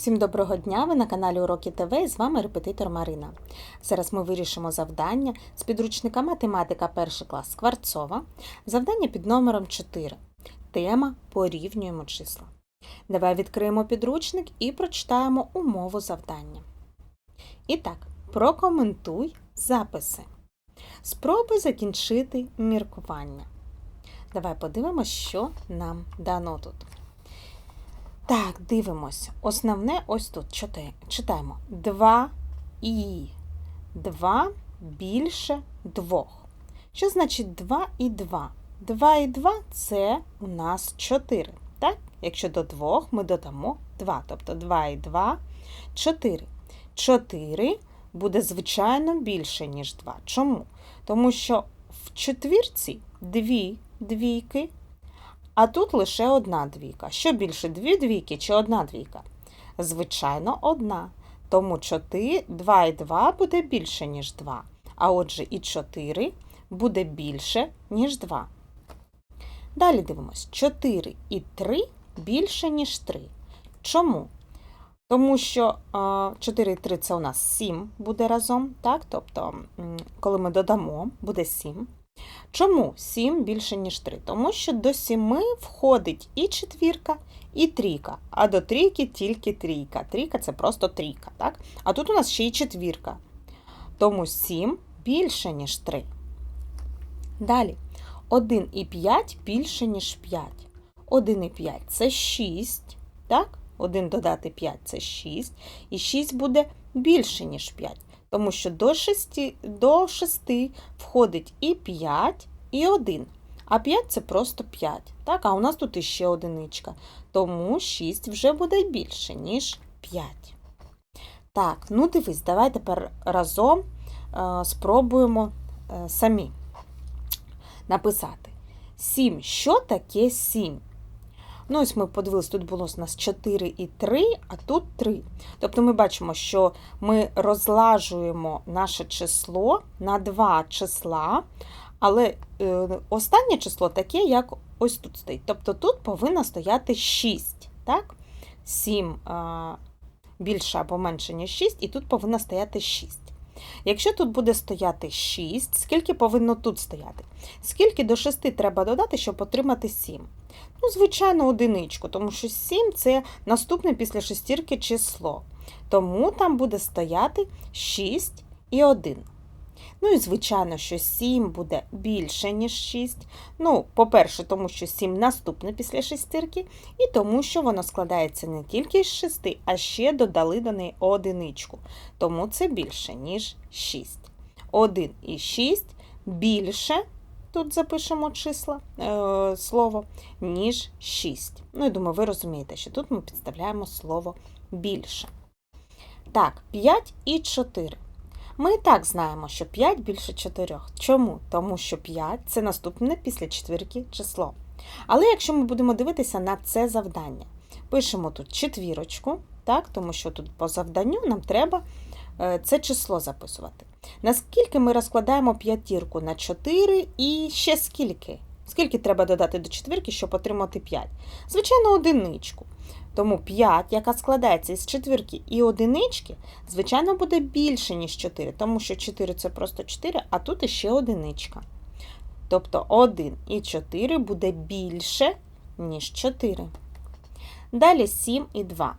Всім доброго дня! Ви на каналі Уроки ТВ і з вами репетитор Марина. Зараз ми вирішимо завдання з підручника математика 1 клас Скворцова. Завдання під номером 4. Тема Порівнюємо числа. Давай відкриємо підручник і прочитаємо умову завдання. І так, прокоментуй записи. Спробуй закінчити міркування. Давай подивимось, що нам дано тут. Так, дивимось. Основне ось тут читаємо. читаємо. 2 і 2 більше 2. Що значить 2 і 2? 2 і 2 це у нас 4. Так? Якщо до 2 ми додамо 2. Тобто 2 і 2 4. 4 буде, звичайно, більше, ніж 2. Чому? Тому що в четвірці дві двійки, а тут лише одна двійка. Що більше, дві двійки чи одна двійка? Звичайно, одна. Тому 4, 2 і 2 буде більше, ніж 2. А отже, і 4 буде більше, ніж 2. Далі дивимось: 4 і 3 більше, ніж 3. Чому? Тому що 4 і 3 це у нас 7 буде разом. так? Тобто, коли ми додамо, буде 7. Чому 7 більше, ніж 3? Тому що до 7 входить і четвірка, і трійка, а до трійки тільки трійка. Трійка це просто трійка. так? А тут у нас ще й четвірка. Тому 7 більше, ніж 3. Далі 1 і 5 більше, ніж 5. 1 і 5 це 6. так? 1 додати 5 це 6. І 6 буде більше, ніж 5 тому що до 6, до 6 входить і 5, і 1. А 5 це просто 5. Так? А у нас тут іще одиничка. Тому 6 вже буде більше, ніж 5. Так, ну дивись, давай тепер разом е, спробуємо е, самі написати. 7. Що таке 7? Ну, ось ми подивилися, тут було у нас 4 і 3, а тут 3. Тобто ми бачимо, що ми розлажуємо наше число на два числа, але е, останнє число таке, як ось тут стоїть. Тобто тут повинно стояти 6. так? 7 е, більше або менше, ніж 6, і тут повинно стояти 6. Якщо тут буде стояти 6, скільки повинно тут стояти? Скільки до 6 треба додати, щоб отримати 7? Ну, звичайно, одиничку, тому що 7 це наступне після шестірки число. Тому там буде стояти 6 і 1. Ну і, звичайно, що 7 буде більше, ніж 6. Ну, по-перше, тому що 7 наступне після шестірки, і тому, що воно складається не тільки з 6, а ще додали до неї одиничку. Тому це більше, ніж 6. 1 і 6 більше тут запишемо числа, е, слово, ніж 6. Ну, я думаю, ви розумієте, що тут ми підставляємо слово більше. Так, 5 і 4. Ми і так знаємо, що 5 більше 4. Чому? Тому що 5 це наступне після четвірки число. Але якщо ми будемо дивитися на це завдання, пишемо тут четвірочку, так, тому що тут по завданню нам треба е, це число записувати. Наскільки ми розкладаємо п'ятірку на 4 і ще скільки? Скільки треба додати до четвірки, щоб отримати 5? Звичайно, одиничку. Тому 5, яка складається із четвірки і одинички, звичайно, буде більше, ніж 4, тому що 4 це просто 4, а тут іще одиничка. Тобто 1 і 4 буде більше, ніж 4. Далі 7 і 2.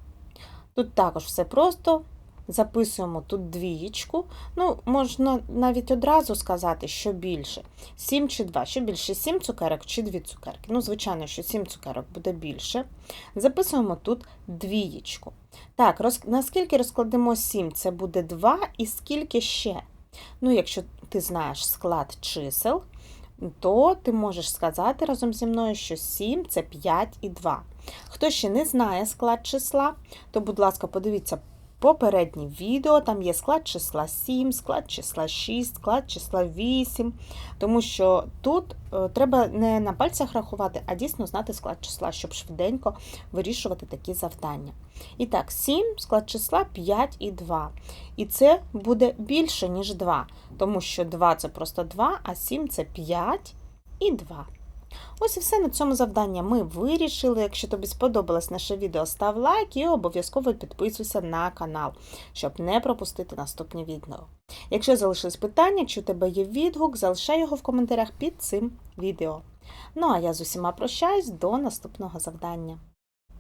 Тут також все просто. Записуємо тут двієчку. Ну, можна навіть одразу сказати, що більше. 7 чи 2. Що більше 7 цукерок чи 2 цукерки. Ну, звичайно, що 7 цукерок буде більше. Записуємо тут двієчку. Так, роз... наскільки розкладемо 7, це буде 2, і скільки ще? Ну, якщо ти знаєш склад чисел, то ти можеш сказати разом зі мною, що 7 це 5 і 2. Хто ще не знає склад числа, то, будь ласка, подивіться попереднє відео, там є склад числа 7, склад числа 6, склад числа 8, тому що тут е, треба не на пальцях рахувати, а дійсно знати склад числа, щоб швиденько вирішувати такі завдання. І так, 7, склад числа 5 і 2. І це буде більше, ніж 2, тому що 2 це просто 2, а 7 це 5 і 2. Ось і все на цьому завдання ми вирішили. Якщо тобі сподобалось наше відео, став лайк і обов'язково підписуйся на канал, щоб не пропустити наступні відео. Якщо залишились питання, якщо у тебе є відгук, залишай його в коментарях під цим відео. Ну а я з усіма прощаюсь до наступного завдання.